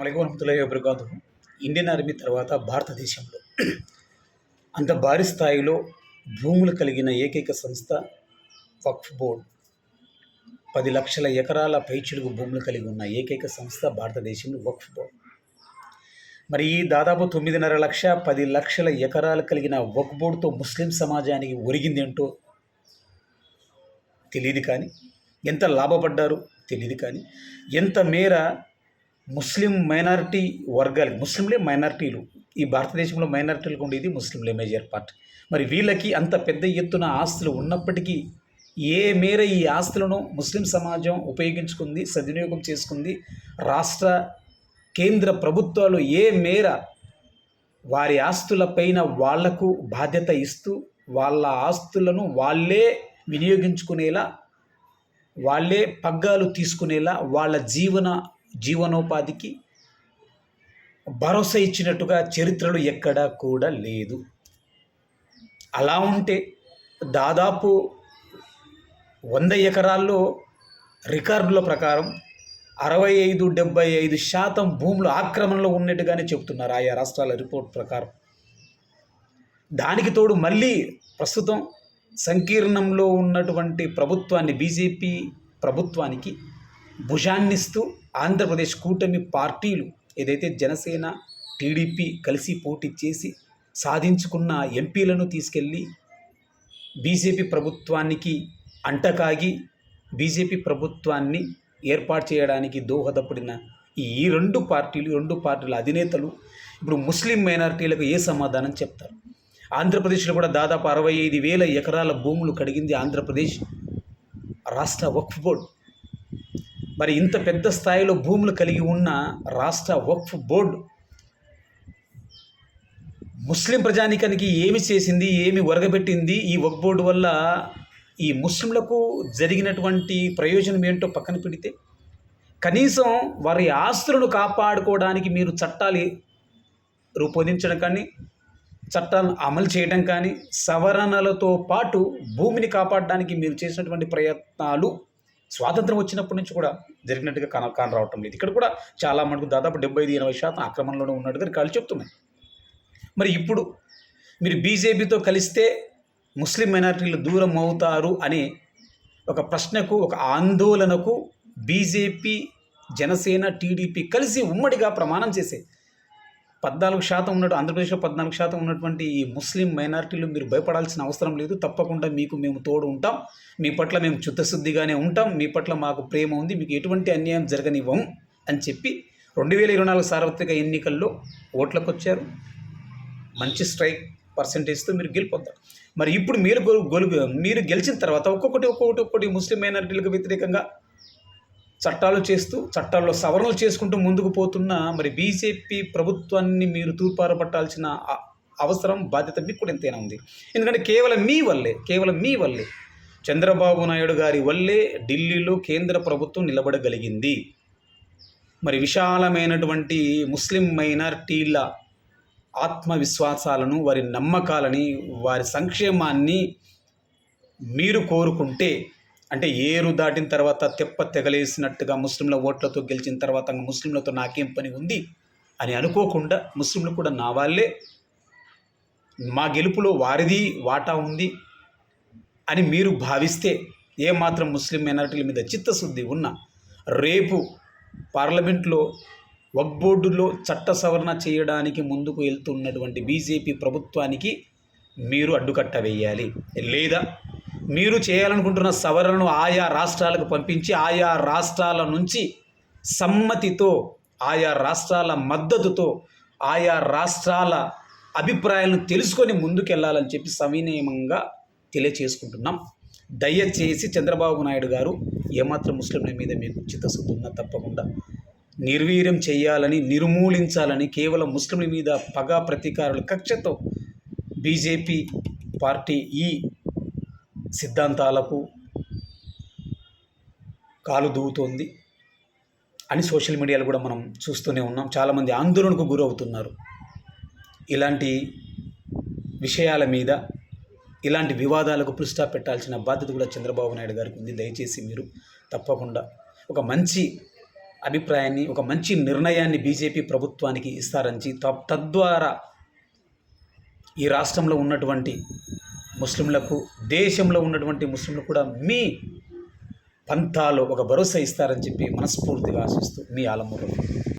అలాగే వరహతులయ్య బ్రిగాదు Indian army తర్వాత భారతదేశంలో. అంత భారీ స్థాయిలో భూములు కలిగిన ఏకైక సంస్థ వక్ఫ్ బోర్డ్. పది లక్షల ఎకరాల పైచిలుగు భూములు కలిగి ఉన్న ఏకైక సంస్థ భారతదేశంలో వక్ఫ్ బోర్డ్. మరి ఈ దాదాపు తొమ్మిదిన్నర లక్ష పది లక్షల ఎకరాలు కలిగిన వక్ఫ్ బోర్డుతో ముస్లిం సమాజానికి ఒరిగిందేంటో తెలియదు కానీ ఎంత లాభపడ్డారు తెలియదు కానీ ఎంత మేర ముస్లిం మైనారిటీ వర్గాలు ముస్లింలే మైనారిటీలు. ఈ భారతదేశంలో మైనారిటీలకు ఉండేది ముస్లింలే మేజర్ పార్ట్. మరి వీళ్ళకి అంత పెద్ద ఎత్తున ఆస్తులు ఉన్నప్పటికీ ఏ మేర ఈ ఆస్తులను ముస్లిం సమాజం ఉపయోగించుకుంది సద్వినియోగం చేసుకుంది రాష్ట్ర కేంద్ర ప్రభుత్వాలు ఏ మేర వారి ఆస్తులపైన వాళ్ళకు బాధ్యత ఇస్తూ వాళ్ళ ఆస్తులను వాళ్ళే వినియోగించుకునేలా వాళ్ళే పగ్గాలు తీసుకునేలా వాళ్ళ జీవన జీవనోపాధికి భరోసా ఇచ్చినట్టుగా చరిత్రలు ఎక్కడా కూడా లేదు. అలా ఉంటే దాదాపు వంద ఎకరాల్లో రికార్డుల ప్రకారం అరవై ఐదు డెబ్బై ఐదు శాతం భూములు ఆక్రమణలో ఉన్నట్టుగానే చెప్తున్నారు ఆయా రాష్ట్రాల రిపోర్ట్ ప్రకారం. దానికి తోడు మళ్ళీ ప్రస్తుతం సంకీర్ణంలో ఉన్నటువంటి ప్రభుత్వాన్ని బీజేపీ ప్రభుత్వానికి భుజాన్నిస్తూ ఆంధ్రప్రదేశ్ కూటమి పార్టీలు ఏదైతే జనసేన టీడీపీ కలిసి పోటీ చేసి సాధించుకున్న ఎంపీలను తీసుకెళ్ళి బీజేపీ ప్రభుత్వానికి అంటకాగి బీజేపీ ప్రభుత్వాన్ని ఏర్పాటు చేయడానికి దోహదపడిన ఈ రెండు పార్టీలు రెండు పార్టీల అధినేతలు ఇప్పుడు ముస్లిం మైనారిటీలకు ఏ సమాధానం చెప్తారు? ఆంధ్రప్రదేశ్లో కూడా దాదాపు అరవై ఐదు వేల ఎకరాల భూములు కడిగింది ఆంధ్రప్రదేశ్ రాష్ట్ర వక్ఫ్ బోర్డు. మరి ఇంత పెద్ద స్థాయిలో భూములు కలిగి ఉన్న రాష్ట్ర వక్ఫ్ బోర్డు ముస్లిం ప్రజానికానికి ఏమి చేసింది ఏమి ఒరగబెట్టింది ఈ వక్ఫ్ బోర్డు వల్ల ఈ ముస్లింలకు జరిగినటువంటి ప్రయోజనం ఏంటో పక్కన పెడితే కనీసం వారి ఆస్తులను కాపాడుకోవడానికి మీరు చట్టాలు రూపొందించడం కానీ చట్టాలను అమలు చేయడం కానీ సవరణలతో పాటు భూమిని కాపాడడానికి మీరు చేసినటువంటి ప్రయత్నాలు స్వాతంత్రం వచ్చినప్పటి నుంచి కూడా జరిగినట్టుగా కాన కాన రావటం లేదు. ఇక్కడ కూడా చాలా మటుకు దాదాపు డెబ్బై ఐదు ఎనభై శాతం ఆక్రమణలోనే ఉన్నట్టుగా రికార్డులు చెప్తున్నాయి. మరి ఇప్పుడు మీరు బీజేపీతో కలిస్తే ముస్లిం మైనారిటీలు దూరం అవుతారు అనే ఒక ప్రశ్నకు ఒక ఆందోళనకు బీజేపీ జనసేన టీడీపీ కలిసి ఉమ్మడిగా ప్రమాణం చేసే పద్నాలుగు శాతం ఉన్నట్టు ఆంధ్రప్రదేశ్లో పద్నాలుగు శాతం ఉన్నటువంటి ఈ ముస్లిం మైనారిటీలు మీరు భయపడాల్సిన అవసరం లేదు. తప్పకుండా మీకు మేము తోడు ఉంటాం. మీ పట్ల మేము చిత్తశుద్ధిగానే ఉంటాం. మీ పట్ల మాకు ప్రేమ ఉంది. మీకు ఎటువంటి అన్యాయం జరగనివ్వం అని చెప్పి రెండు వేల ఇరవై నాలుగు సార్వత్రిక ఎన్నికల్లో ఓట్లకు వచ్చారు మంచి స్ట్రైక్ పర్సంటేజ్తో మీరు గెలిపోతారు మరి ఇప్పుడు మీరు గొలు గొలుగు మీరు గెలిచిన తర్వాత ఒక్కొక్కటి ఒక్కొక్కటి ఒక్కొక్కటి ముస్లిం మైనారిటీలకు వ్యతిరేకంగా చట్టాలు చేస్తూ చట్టాల్లో సవరణలు చేసుకుంటూ ముందుకు పోతున్న మరి బీజేపీ ప్రభుత్వాన్ని మీరు తూర్పారపట్టాల్సిన అ- అవసరం బాధ్యత మీకు కూడా ఎంతైనా ఉంది. ఎందుకంటే కేవలం మీ వల్లే కేవలం మీ వల్లే చంద్రబాబు నాయుడు గారి వల్లే ఢిల్లీలో కేంద్ర ప్రభుత్వం నిలబడగలిగింది. మరి విశాలమైనటువంటి ముస్లిం మైనార్టీల ఆత్మవిశ్వాసాలను వారి నమ్మకాలని వారి సంక్షేమాన్ని మీరు కోరుకుంటే అంటే ఏరు దాటిన తర్వాత తెప్ప తెగలేసినట్టుగా ముస్లింల ఓట్లతో గెలిచిన తర్వాత ముస్లింలతో నాకేం పని ఉంది అని అనుకోకుండా ముస్లింలు కూడా నా వాళ్ళే. మా గెలుపులో వారిది వాటా ఉంది అని మీరు భావిస్తే ఏమాత్రం ముస్లిం మైనారిటీల మీద చిత్తశుద్ధి ఉన్న రేపు పార్లమెంట్లో వక్ బోర్డులో చట్ట సవరణ చేయడానికి ముందుకు వెళ్తున్నటువంటి బీజేపీ ప్రభుత్వానికి మీరు అడ్డుకట్ట వేయాలి. లేదా మీరు చేయాలనుకుంటున్న సవరణను ఆయా రాష్ట్రాలకు పంపించి ఆయా రాష్ట్రాల నుంచి సమ్మతితో ఆయా రాష్ట్రాల మద్దతుతో ఆయా రాష్ట్రాల అభిప్రాయాలను తెలుసుకొని ముందుకెళ్ళాలని చెప్పి సవినయంగా తెలియచేసుకుంటున్నాం. దయచేసి చంద్రబాబు నాయుడు గారు ఏమాత్రం ముస్లింల మీద మీకు చిత్తశుద్ధి ఉన్నా తప్పకుండా నిర్వీర్యం చేయాలని నిర్మూలించాలని కేవలం ముస్లింల మీద పగ ప్రతీకారాల కక్షతో బీజేపీ పార్టీ ఈ సిద్ధాంతాలకు కాలు దూవుతోంది అని సోషల్ మీడియాలో కూడా మనం చూస్తూనే ఉన్నాం. చాలామంది ఆందోళనకు గురవుతున్నారు. ఇలాంటి విషయాల మీద ఇలాంటి వివాదాలకు పురుస్టా పెట్టాల్సిన బాధ్యత కూడా చంద్రబాబు నాయుడు గారికి ఉంది. దయచేసి మీరు తప్పకుండా ఒక మంచి అభిప్రాయాన్ని ఒక మంచి నిర్ణయాన్ని బీజేపీ ప్రభుత్వానికి ఇస్తారని తద్వారా ఈ రాష్ట్రంలో ఉన్నటువంటి ముస్లింలకు దేశంలో ఉన్నటువంటి ముస్లింలు కూడా మీ పంతాలో ఒక భరోసా ఇస్తారని చెప్పి మనస్ఫూర్తిగా ఆశిస్తూ మీ ఆలమూరు